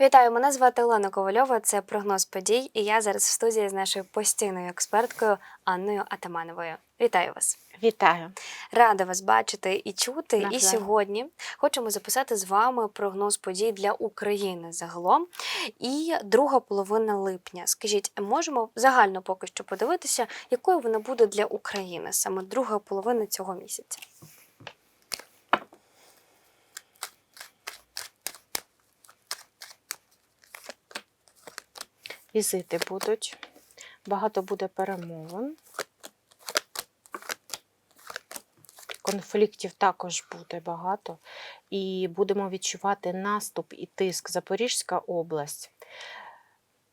Вітаю, мене звати Олена Ковальова. Це прогноз подій. І я зараз в студії з нашою постійною експерткою Анною Атамановою. Вітаю вас! Вітаю. Рада вас бачити і чути. І сьогодні хочемо записати з вами прогноз подій для України загалом. І друга половина липня. Скажіть, можемо загально поки що подивитися, якою вона буде для України саме друга половина цього місяця? Візити будуть. Багато буде перемовин. Конфліктів також буде багато. І будемо відчувати наступ і тиск. Запорізька область,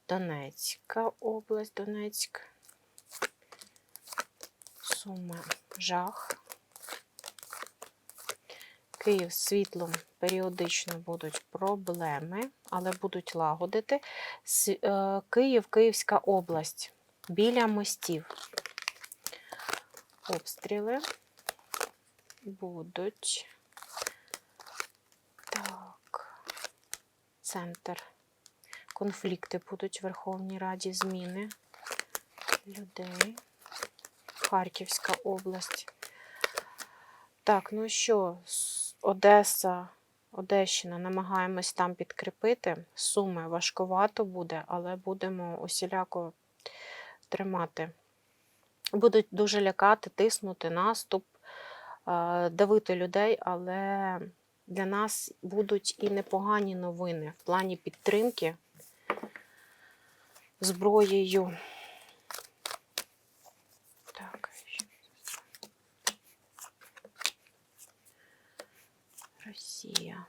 Донецька область, Донецьк, Суми, жах. Київ з світлом періодично будуть проблеми, але будуть лагодити. Е, Київ, Київська область біля мостів. Обстріли будуть. Так. Центр. Конфлікти будуть в Верховній Раді, зміни людей. Харківська область. Так, ну що, Одеса, Одещина, намагаємось там підкріпити. Суми важкувато буде, але будемо усіляко тримати. Будуть дуже лякати, тиснути наступ, е, давити людей, але для нас будуть і непогані новини в плані підтримки зброєю. Так, що це? Росія.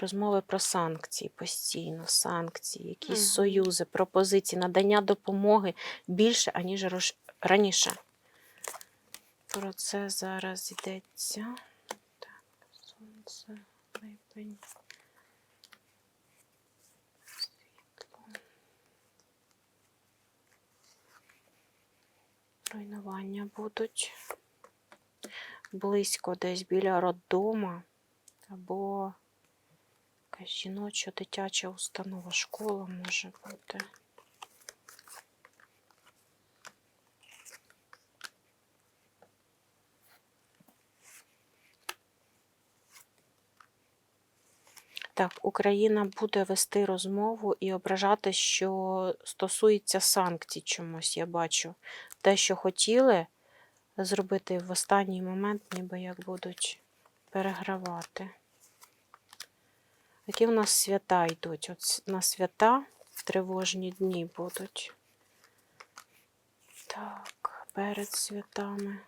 Розмови про санкції постійно, санкції, якісь Мгм. союзи, пропозиції, надання допомоги більше, аніж раніше. Про це зараз йдеться. Так, сонце, липень. Руйнування будуть близько десь біля роддома або якась жіноча дитяча установа, школа може бути. Так, Україна буде вести розмову і ображати, що стосується санкцій чомусь, я бачу. Те, що хотіли зробити в останній момент, ніби як будуть перегравати. Які в нас свята йдуть? От на свята тривожні дні будуть. Так, перед святами.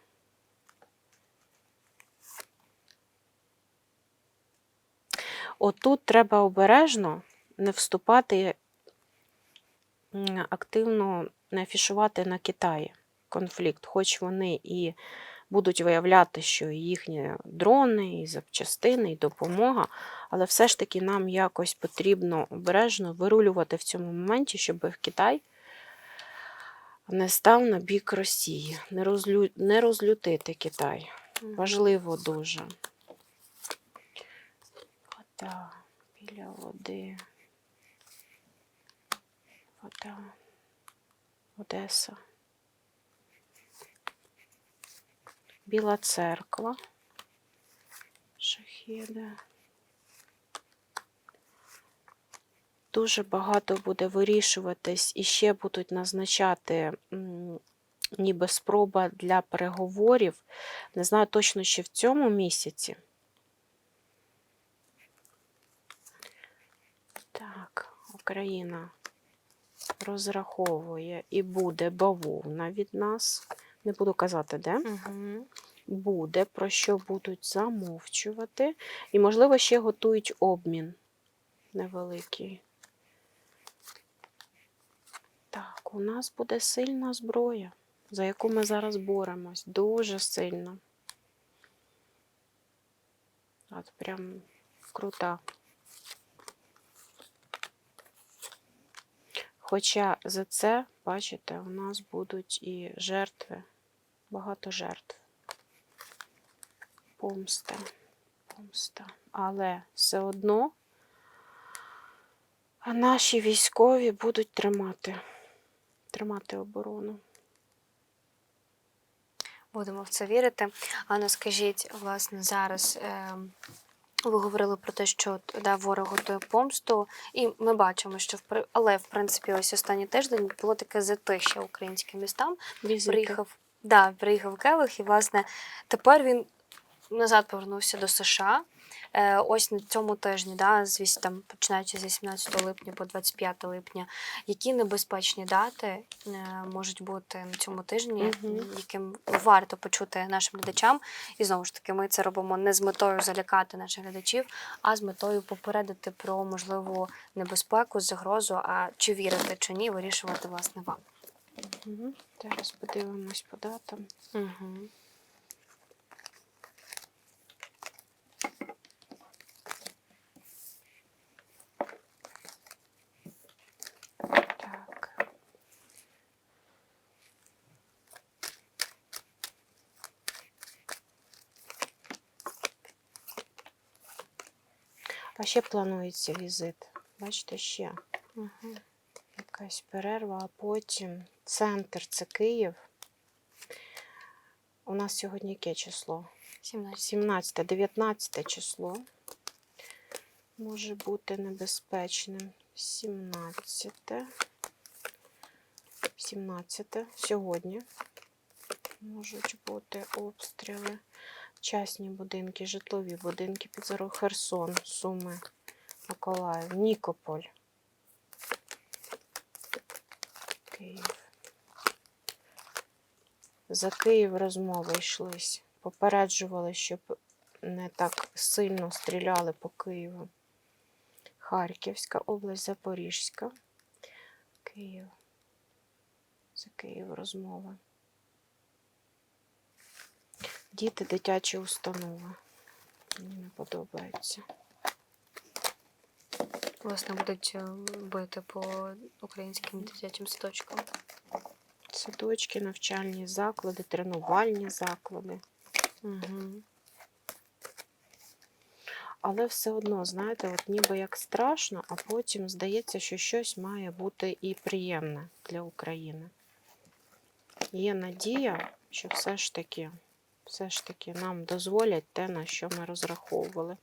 Отут треба обережно не вступати активно не афішувати на Китаї конфлікт, хоч вони і будуть виявляти, що їхні дрони, і запчастини, і допомога, але все ж таки нам якось потрібно обережно вирулювати в цьому моменті, щоб Китай не став на бік Росії, не, розлю... не розлютити Китай. Важливо дуже. Вода біля води. Вода. Одеса. Біла церква. Шахіда. Дуже багато буде вирішуватись і ще будуть назначати ніби спроба для переговорів. Не знаю точно, чи в цьому місяці. Так, Україна розраховує і буде бавовна від нас. Не буду казати, де. Угу. Буде, про що будуть замовчувати. І, можливо, ще готують обмін невеликий. Так, у нас буде сильна зброя, за яку ми зараз боремось. Дуже сильно. От прям крута. Хоча за це, бачите, у нас будуть і жертви, багато жертв. Помста. помста. Але все одно наші військові будуть тримати, тримати оборону. Будемо в це вірити. Анна, скажіть, власне, зараз е, ви говорили про те, що да, ворог готує помсту, і ми бачимо, що в при- але в принципі ось останній тиждень було таке затища українським містам. Візити. Приїхав, да, приїхав Келих, і власне тепер він назад повернувся до США. Е, ось на цьому тижні, да, звісь, там, починаючи з 18 липня по 25 липня, які небезпечні дати е, можуть бути на цьому тижні, Мгм. яким варто почути нашим глядачам. І знову ж таки, ми це робимо не з метою залякати наших глядачів, а з метою попередити про можливу небезпеку, загрозу, а чи вірити, чи ні, вирішувати власне вам. Угу. Зараз подивимось по датам. Угу. Так. А ще планується візит. Бачите, ще Угу. якась перерва, а потім центр це Київ. У нас сьогодні яке число? 17. 17, 19 число може бути небезпечним. 17. 17. Сьогодні можуть бути обстріли. Частні будинки, житлові будинки під Зару- Херсон, Суми, Миколаїв, Нікополь. Київ. За Київ розмови йшлись. Попереджували, щоб не так сильно стріляли по Києву. Харківська область, Запорізька. Київ. За Київ розмова. Діти дитячі установи. Мені не подобається. Власне, будуть е, бити по українським дитячим садочкам. Садочки, навчальні заклади, тренувальні заклади. Угу. Але все одно, знаєте, от ніби як страшно, а потім здається, що щось має бути і приємне для України. Є надія, що все ж таки, все ж таки нам дозволять те, на що ми розраховували.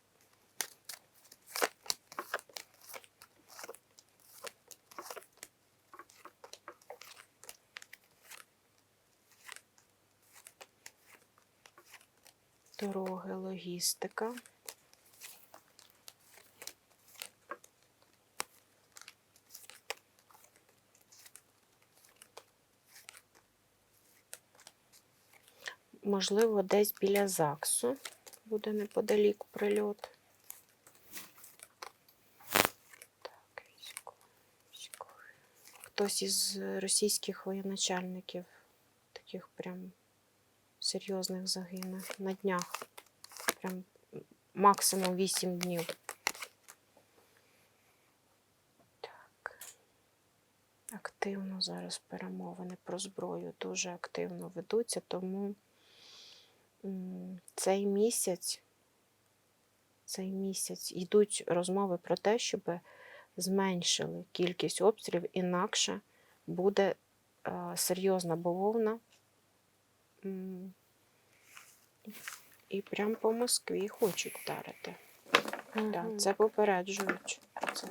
Дороги, логістика. Можливо, десь біля ЗАГСу буде неподалік прильот. Так, військові, військові. Хтось із російських воєначальників, таких прям серйозних загине на днях. Прям максимум 8 днів. Так. Активно зараз перемовини про зброю дуже активно ведуться, тому цей місяць, цей місяць йдуть розмови про те, щоб зменшили кількість обстрілів, інакше буде е, серйозна бавовна. І прям по Москві хочуть вдарити. Так, це попереджують. Це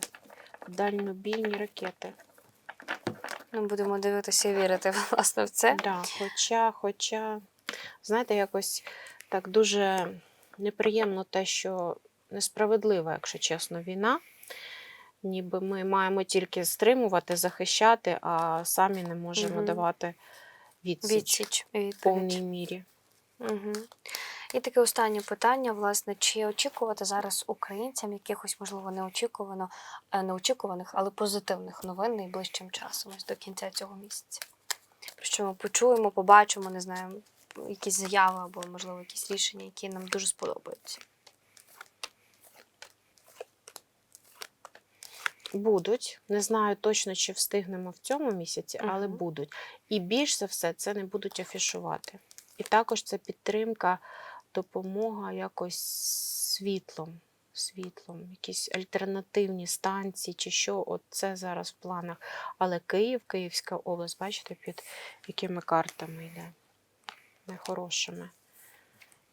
дальнобійні ракети. Ну, будемо дивитися і вірити власне в це. Да, хоча, хоча, знаєте, якось так дуже неприємно те, що несправедлива, якщо чесно, війна. Ніби ми маємо тільки стримувати, захищати, а самі не можемо Мгм. давати відсіч, Відсіч в повній мірі. Угу. І таке останнє питання: власне, чи очікувати зараз українцям якихось, можливо, неочікувано, е, неочікуваних, але позитивних новин найближчим часом, ось до кінця цього місяця? Про що ми почуємо, побачимо, не знаю, якісь заяви або, можливо, якісь рішення, які нам дуже сподобаються. Будуть. Не знаю точно, чи встигнемо в цьому місяці, але Мгм. будуть. І більш за все це не будуть афішувати. І також це підтримка, допомога якось світлом. Світлом, якісь альтернативні станції чи що, от це зараз в планах. Але Київ, Київська область, бачите, під якими картами йде? Нехорошими.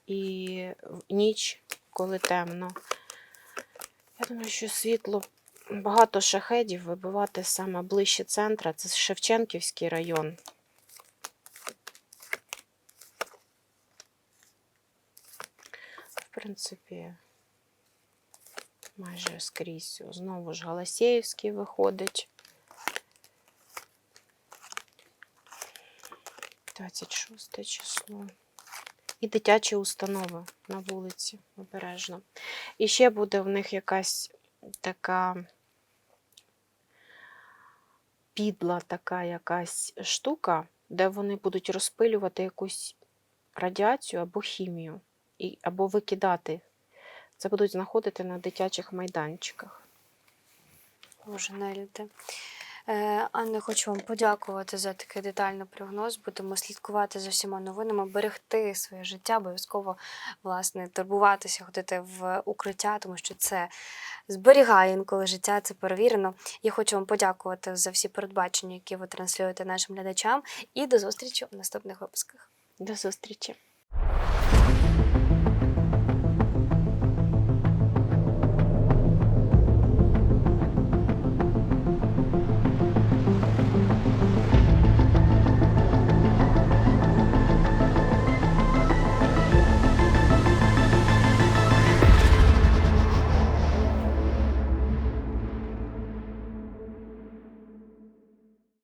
І ніч, коли темно. Я думаю, що світло багато шахедів вибивати саме ближче центра. Це Шевченківський район. В принципі, майже скрізь. Знову ж Галасєївський виходить. 26 число. І дитячі установи на вулиці обережно. І ще буде в них якась така підла така якась штука, де вони будуть розпилювати якусь радіацію або хімію, і, або викидати. Це будуть знаходити на дитячих майданчиках. Боже, нелюди. Е, Анна, хочу вам подякувати за такий детальний прогноз. Будемо слідкувати за всіма новинами, берегти своє життя, обов'язково власне турбуватися, ходити в укриття, тому що це зберігає інколи життя, це перевірено. Я хочу вам подякувати за всі передбачення, які ви транслюєте нашим глядачам, і до зустрічі у наступних випусках. До зустрічі!